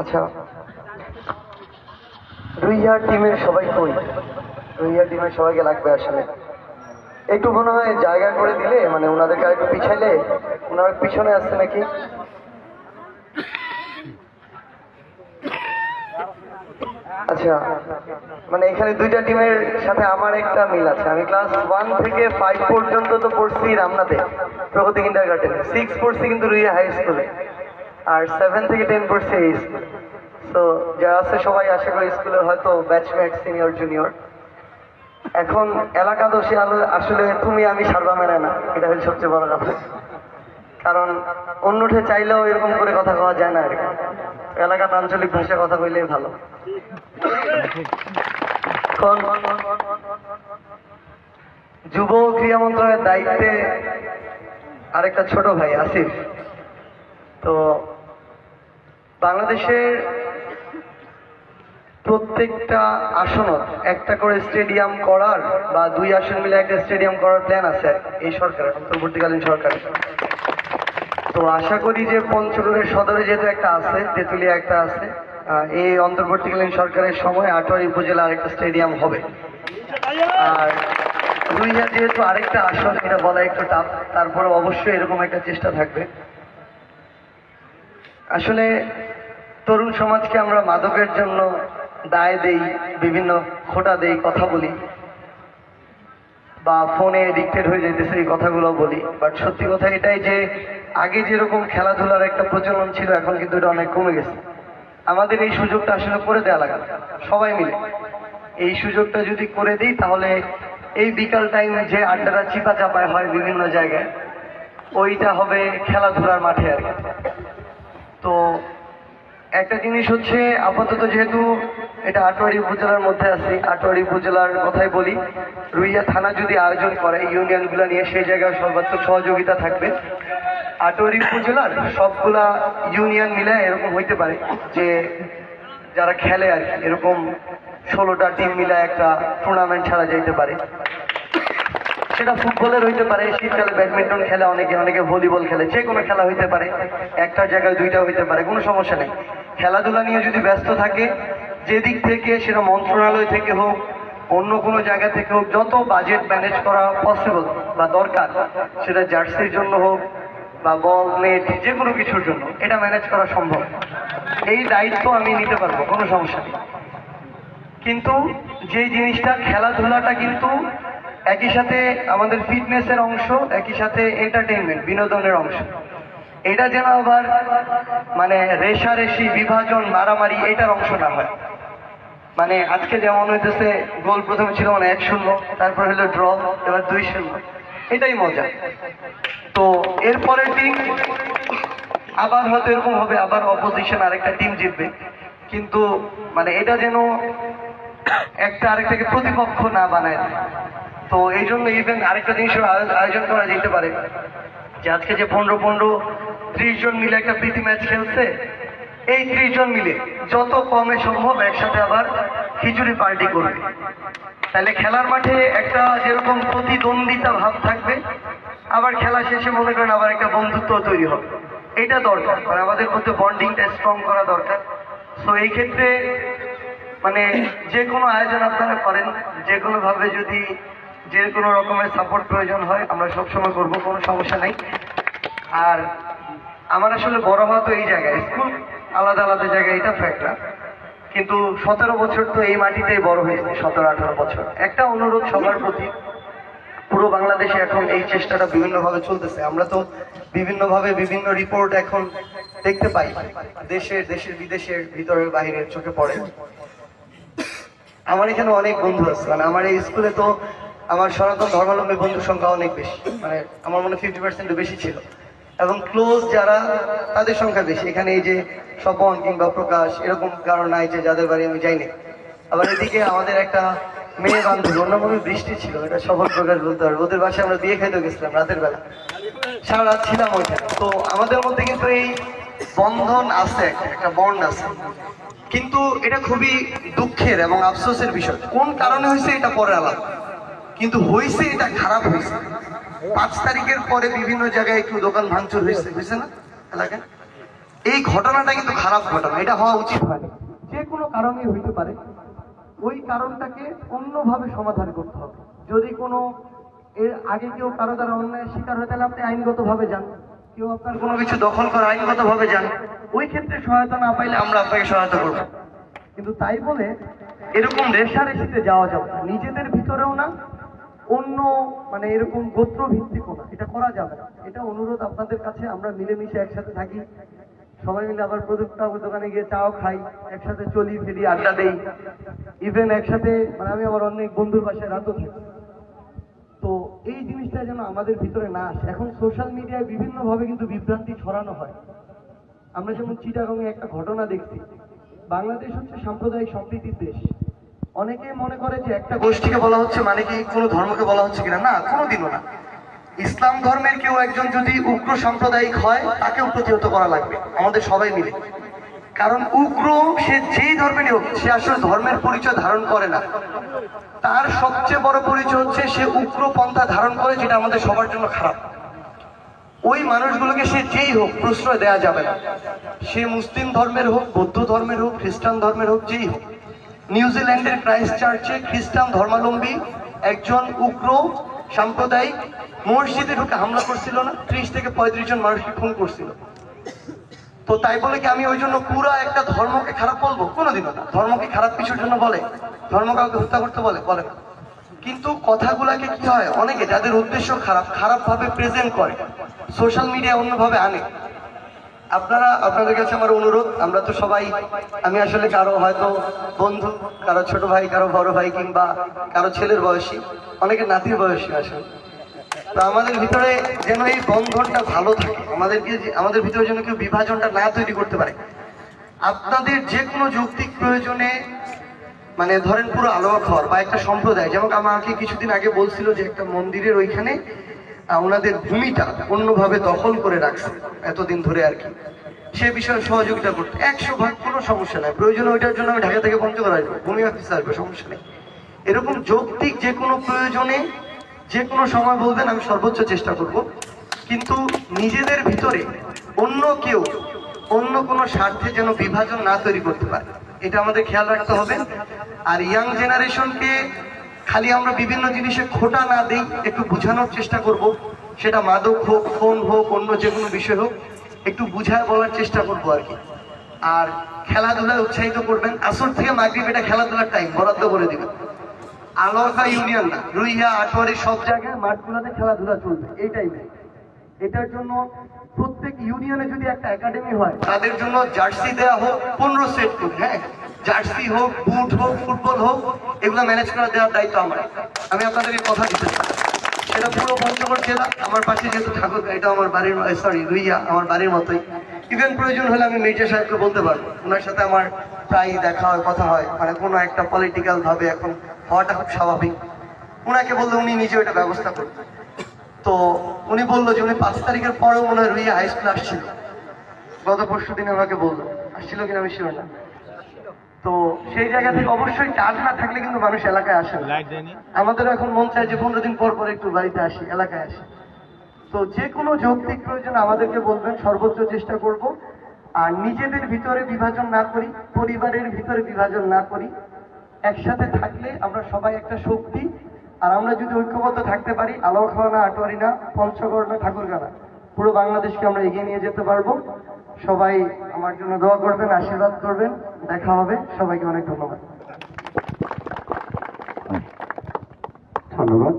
আচ্ছা রুইয়া টিমের সবাই কই? রুইয়া টিমের সবাইকে লাগবে আসলে। একটু মনে হয় জায়গা করে দিলে মানে ওনাদেরকে একটু পিছাইলে, ওনার পিছনে আসছে নাকি? আচ্ছা মানে এখানে দুইটা টিমের সাথে আমার একটা মিল আছে। আমি ক্লাস ওয়ান থেকে ফাইভ পর্যন্ত তো পড়ছি রামনাতে, প্রগতি কিন্ডার গার্ডেনে সিক্স পড়ছি কিন্তু রুইয়া হাই স্কুলে। আর সেভেন থেকে টেন পড়ছি এই তো যারা আছে সবাই আশা করি স্কুলের হয়তো ব্যাচমেট সিনিয়র জুনিয়র এখন এলাকা দোষী আলো- আসলে তুমি, আমি সারবা মেনে না। এটা হচ্ছে সবচেয়ে বড় কথা। কারণ অন্যঠে চাইলেও এরকম করে কথা কওয়া যায় না আর এলাকার আঞ্চলিক ভাষায় কথা কইলেই ভালো। যুব ক্রীড়া মন্ত্রণালয়ের দায়িত্বে আরেকটা ছোট ভাই, আসিফ। তো বাংলাদেশের প্রত্যেকটা আসনত, একটা করে স্টেডিয়াম করার বা দুই আসন মিলে একটা স্টেডিয়াম করার প্ল্যান আছে এই সরকারের, অন্তর্বর্তীকালীন সরকারের। তো আশা করি যে পঞ্চগড়ের সদরে যেহেতু একটা আছে, তেঁতুলিয়া একটা আছে এই অন্তর্বর্তীকালীন সরকারের সময় আটোয়ারি উপজেলা আরেকটা স্টেডিয়াম হবে। আর রুইয়া যেহেতু আরেকটা আসন, এটা বলা একটু টাফ তারপরে অবশ্যই এরকম একটা চেষ্টা থাকবে। আসলে তরুণ সমাজকে আমরা মাদকের জন্য দায় দেই, বিভিন্ন খোটা দেই, কথা বলি। বা ফোনে এডিক্টেড হয়ে যেতেছে এই কথাগুলো বলি। বাট সত্যি কথা এটাই যে আগে যেরকম খেলাধুলার একটা প্রচলন ছিল, এখন কিন্তু এটা অনেক কমে গেছে। আমাদের এই সুযোগটা আসলে করে দেওয়া লাগে, সবাই মিলে। এই সুযোগটা যদি করে দিই, তাহলে এই বিকাল টাইমে যে আড্ডাটা চিপা চাপায় হয় বিভিন্ন জায়গায়, ওইটা হবে খেলাধুলার মাঠে আর কি। জিনিস হচ্ছে আপাতত যেহেতু এটা আটোয়ারি উপজেলার মধ্যে আছে, আটোয়ারি উপজেলার কথাই বলি। রুইয়া থানা যদি আয়োজন করে ইউনিয়নগুলো নিয়ে সেই জায়গায় সর্বাত্মক সহযোগিতা থাকবে। আটোয়ারি উপজেলার সবগুলা ইউনিয়ন মিলে এরকম হইতে পারে যে যারা খেলে আর এরকম ষোলোটা টিম মিলে একটা টুর্নামেন্ট ছাড়া যাইতে পারে। সেটা ফুটবলের হইতে পারে, শীতকালে ব্যাডমিন্টন খেলে অনেকে অনেকে ভলিবল খেলে যে কোনো খেলা হইতে পারে। একটা জায়গায় দুইটা হইতে পারে, কোনো সমস্যা নেই। খেলাধুলা নিয়ে যদি ব্যস্ত থাকে, যেদিক থেকে সেটা মন্ত্রণালয় থেকে হোক, অন্য কোনো জায়গা থেকে হোক, যত বাজেট ম্যানেজ করা পসিবল বা দরকার, সেটা জার্সির জন্য হোক বা বল নেট যে কোনো কিছুর জন্য, এটা ম্যানেজ করা সম্ভব। এই দায়িত্ব আমি নিতে পারব, কোনো সমস্যা নেই। কিন্তু যে জিনিসটা, খেলাধুলাটা কিন্তু একই সাথে আমাদের ফিটনেসের অংশ, একই সাথে এন্টারটেইনমেন্ট বিনোদনের অংশ। এটা যেন আবার মানে রেশারেশি বিভাজন মারামারি এটার অংশ না হয়। মানে আজকে যেমন হইতেছে, গোল প্রথমে ছিল মানে এক শূন্য, তারপর হলো ড্র, এবার দুই শূন্য। এটাই মজা। তো এরপরের টিম আবার হয়তো এরকম হবে, আবার অপোজিশন আরেকটা টিম জিতবে। কিন্তু মানে এটা যেন একটা আরেকটাকে প্রতিপক্ষ না বানায়। তো এই জন্য ইভেন আরেকটা জিনিসের আয়োজন করা যেতে পারে, যে আজকে যে পনেরো পনেরো ত্রিশ জন মিলে একটা প্রীতি ম্যাচ খেলছে, এই ত্রিশ জন মিলে যত কমে সম্ভব একসাথে আবার খিচুড়ি পার্টি করবে। তাহলে খেলার মাঠে একটা যেরকম প্রতিদ্বন্দ্বিতা ভাব থাকবে, আবার খেলা শেষে মনে করেন আবার একটা বন্ধুত্ব তৈরি হবে। এটা দরকার মানে আমাদের মধ্যে বন্ডিংটা স্ট্রং করা দরকার। তো এই ক্ষেত্রে মানে যে কোনো আয়োজন আপনারা করেন, যে কোনোভাবে যদি যে কোনো রকমের সাপোর্ট প্রয়োজন হয়, আমরা সবসময় করব, কোনো সমস্যা নাই। আর আমার আসলে বড় হওয়া তো এই জায়গায়, স্কুল আলাদা আলাদা জায়গায়, এটা ফ্যাক্ট না। কিন্তু সতেরো বছর তো এই মাটিতেই বড় হয়েছে, সতেরো আঠারো বছর। একটা অনুরোধ সবার প্রতি, পুরো বাংলাদেশে এখন এই চেষ্টাটা বিভিন্নভাবে চলতেছে। আমরা তো বিভিন্নভাবে বিভিন্ন রিপোর্ট এখন দেখতে পাই দেশের দেশের বিদেশের ভিতরের বাইরের চোখে পড়ে। আমার এখানে অনেক বন্ধু আছে মানে আমার এই স্কুলে তো আমার সনাতন ধর্মাবলম্বী বন্ধুর সংখ্যা অনেক বেশি। মানে আমার মনে ফিফটি পার্সেন্ট বেশি ছিল। এবং ক্লোজ যারা, তাদের সংখ্যা বেশি। এখানে এই যে স্বপন কিংবা প্রকাশ, এরকম কারণ নাই যে যাদের বাড়ি আমি যাইনি। আবার এদিকে আমাদের একটা মেয়ে বান্ধবী অন্য হয় বৃষ্টি ছিল, এটা সফল প্রকাশ বলতে পারব। ওদের বাসায় আমরা বিয়ে খাইতে গেছিলাম রাতের বেলা। সারা রাত ছিলাম ওইখানে। তো আমাদের মধ্যে কিন্তু এই বন্ধন আছে একটা বন্ড আছে। কিন্তু এটা খুবই দুঃখের এবং আফসোসের বিষয়। কোন কারণে হয়েছে এটা পরে আলাদা কিন্তু হয়েছে এটা খারাপ হয়েছে। পাঁচ তারিখের পরে বিভিন্ন জায়গায় একটু দোকান ভাঙচুর হয়েছে বুঝছে না? এলাকায়। এই ঘটনাটা কিন্তু খারাপ ঘটনা এটা হওয়া উচিত হয়নি। যে কোনো কারণেই হইতে পারে। ওই কারণটাকে অন্যভাবে সমাধান করতে হবে। যদি কোনো এর আগে কেউ কারও দ্বারা অন্যায়ের শিকার হয়ে তাহলে আপনি আইনগতভাবে যান। কেউ আপনার কোনো কিছু দখল করে আইনগতভাবে যান। ওই ক্ষেত্রে সহায়তা না পাইলে আমরা আপনাকে সহায়তা করব। কিন্তু তাই বলে এরকম রেশারেশিতে যাওয়া যাবে না। নিজেদের ভিতরেও না অন্য মানে এরকম গোত্র ভিত্তিকও না। এটা করা যাবে না। এটা অনুরোধ আপনাদের কাছে, আমরা মিলেমিশে একসাথে থাকি। সবাই মিলে আবার প্রদীপটা দোকানে গিয়ে চাও খাই, একসাথে চলি ফিরি আড্ডা দেই। ইভেন একসাথে মানে আমি আমার অনেক বন্ধুর বাসায় রাতও থাকি। তো এই জিনিসটা যেন আমাদের ভিতরে না আসে। এখন সোশ্যাল মিডিয়ায় বিভিন্নভাবে কিন্তু বিভ্রান্তি ছড়ানো হয়। আমরা যেমন চিটাগংয়ে একটা ঘটনা দেখছি। বাংলাদেশ হচ্ছে সাম্প্রদায়িক সম্প্রীতির দেশ। অনেকে মনে করে যে একটা গোষ্ঠীকে বলা হচ্ছে মানে কি কোনো ধর্মকে বলা হচ্ছে কিনা? না, কোনোদিনও না। ইসলাম ধর্মের কেউ একজন যদি উগ্র সাম্প্রদায়িক হয়, তাকেও প্রতিহত করা লাগবে। আমাদের সবাই মিলে। কারণ উগ্র সে যেই ধর্মেরই হোক সে আসলে ধর্মের পরিচয় ধারণ করে না। তার সবচেয়ে বড় পরিচয় হচ্ছে সে উগ্র পন্থা ধারণ করে, যেটা আমাদের সবার জন্য খারাপ। ওই মানুষগুলোকে সে যেই হোক, প্রশ্রয় দেওয়া যাবে না। সে মুসলিম ধর্মের হোক, বৌদ্ধ ধর্মের হোক, খ্রিস্টান ধর্মের হোক, যেই হোক। নিউজিল্যান্ডের ক্রাইস্ট চার্চে খ্রিস্টান ধর্মাবলম্বী একজন উগ্র সাম্প্রদায়িক মসজিদে ঢুকে হামলা করছিল না, ত্রিশ থেকে পঁয়ত্রিশ জন মানুষকে খুন করছিল। তো তাই বলে কি আমি ওই জন্য পুরো একটা ধর্মকে খারাপ বলব? কোনোদিনও না। ধর্মকে খারাপ কিছুর জন্য বলে। ধর্ম কাউকে হত্যা করতে বলে বলে না। কিন্তু কথাগুলাকে কি হয়? অনেকে যাদের উদ্দেশ্য খারাপ খারাপ ভাবে প্রেজেন্ট করে সোশ্যাল মিডিয়া অন্যভাবে আনে। আপনারা, আপনাদের কাছে আমার অনুরোধ, আমরা তো সবাই, আমি আসলে কারও হয়তো বন্ধু, কারও ছোট ভাই, কারও বড় ভাই কিংবা কারও ছেলের বয়সী অনেকে নাতির বয়সী আসলে। তো আমাদের ভিতরে যেন এই বন্ধনটা ভালো থাকে আমাদেরকে আমাদের ভিতরে যেন কেউ বিভাজনটা না তৈরি করতে পারে। আপনাদের যে কোনো যৌক্তিক প্রয়োজনে মানে ধরেন পুরো আলোয়া ঘর বা একটা সম্প্রদায়, যেমন আমাকে কিছুদিন আগে বলছিল যে একটা মন্দিরের ওইখানে ওনাদের ভূমিটা অন্যভাবে দখল করে রাখছে। এতদিন ধরে আর কি। সে বিষয়ে সহযোগিতা করতে। একশো ভাগ কোনো সমস্যা নাই। প্রয়োজন ওইটার জন্য আমি ঢাকা থেকে পঞ্চগড় আসব। ভূমি অফিসে আসব, সমস্যা নেই। এরকম যৌক্তিক যে কোনো প্রয়োজনে যে কোনো সময় বলবেন, আমি সর্বোচ্চ চেষ্টা করব। কিন্তু নিজেদের ভিতরে অন্য কেউ, অন্য কোনো স্বার্থে যেন বিভাজন না তৈরি করতে পারে, এটা আমাদের খেয়াল রাখতে হবে। আর ইয়াং জেনারেশনকে খালি আমরা বিভিন্ন জিনিসে খোটা না দিই, একটু বোঝানোর চেষ্টা করব। সেটা মাদক হোক, ফোন হোক, অন্য যে কোনো বিষয় হোক, একটু বুঝায় বলার চেষ্টা করব আর কি। আর খেলাধুলায় উৎসাহিত করবেন। আসর থেকে মাগরিব এটা খেলাধুলার টাইম বরাদ্দ করে দিবেন। আলোকা ইউনিয়ন না, রুইয়া, আটোয়ারি, সব জায়গায় মাঠগুলোতে খেলাধুলা চলবে, এই টাইমে এটার জন্য প্রত্যেক ইউনিয়নে যদি একটা একাডেমি হয়, তাদের জন্য জার্সি দেওয়া হোক, পনেরো সেট করে হ্যাঁ? জার্সি হোক, বুট হোক, ফুটবল হোক, এগুলো ম্যানেজ করা দেওয়ার দায়িত্ব আমার। আমি আপনাদেরকে কথা দিতে চাই। সেটা পুরো পঞ্চগড় জেলা, আমার পাশে যেহেতু ঠাকুর, এটা আমার বাড়ির সরি রুইয়া, আমার বাড়ির মতোই। ইভেন প্রয়োজন হলে আমি মির্জা সাহেবকে বলতে পারব। ওনার সাথে আমার প্রায় দেখা হয়, কথা হয়। মানে কোনো একটা পলিটিক্যাল ভাবে এখন হওয়াটা খুব স্বাভাবিক। ওনাকে বললে উনি নিজে ওটা ব্যবস্থা করতেন তো উনি বলল যে উনি পাঁচ তারিখের পরেও মনে হয় রুইয়া হাই স্কুল আসছিল। গত পরশু দিনে আমাকে বলল। আসছিল কিনা আমি শিওর না। তো সেই জায়গা থেকে অবশ্যই কাজ না থাকলে কিন্তু মানুষ এলাকায় আসে আমাদের এখন মন চায় যে পনেরো দিন পর পর একটু বাড়িতে আসি এলাকায় আসি। তো যে কোনো যৌক্তিক প্রয়োজন আমাদেরকে বলবেন সর্বোচ্চ চেষ্টা করব। আর নিজেদের ভিতরে বিভাজন না করি পরিবারের ভিতরে বিভাজন না করি। একসাথে থাকলে আমরা সবাই একটা শক্তি। আর আমরা যদি ঐক্যবদ্ধ থাকতে পারি আলোক না আটোয়ারি না পঞ্চগড় না ঠাকুরগানা পুরো বাংলাদেশকে আমরা এগিয়ে নিয়ে যেতে পারব। সবাই আমার জন্য দোয়া করবেন আশীর্বাদ করবেন। দেখা হবে। সবাইকে অনেক ধন্যবাদ। ধন্যবাদ।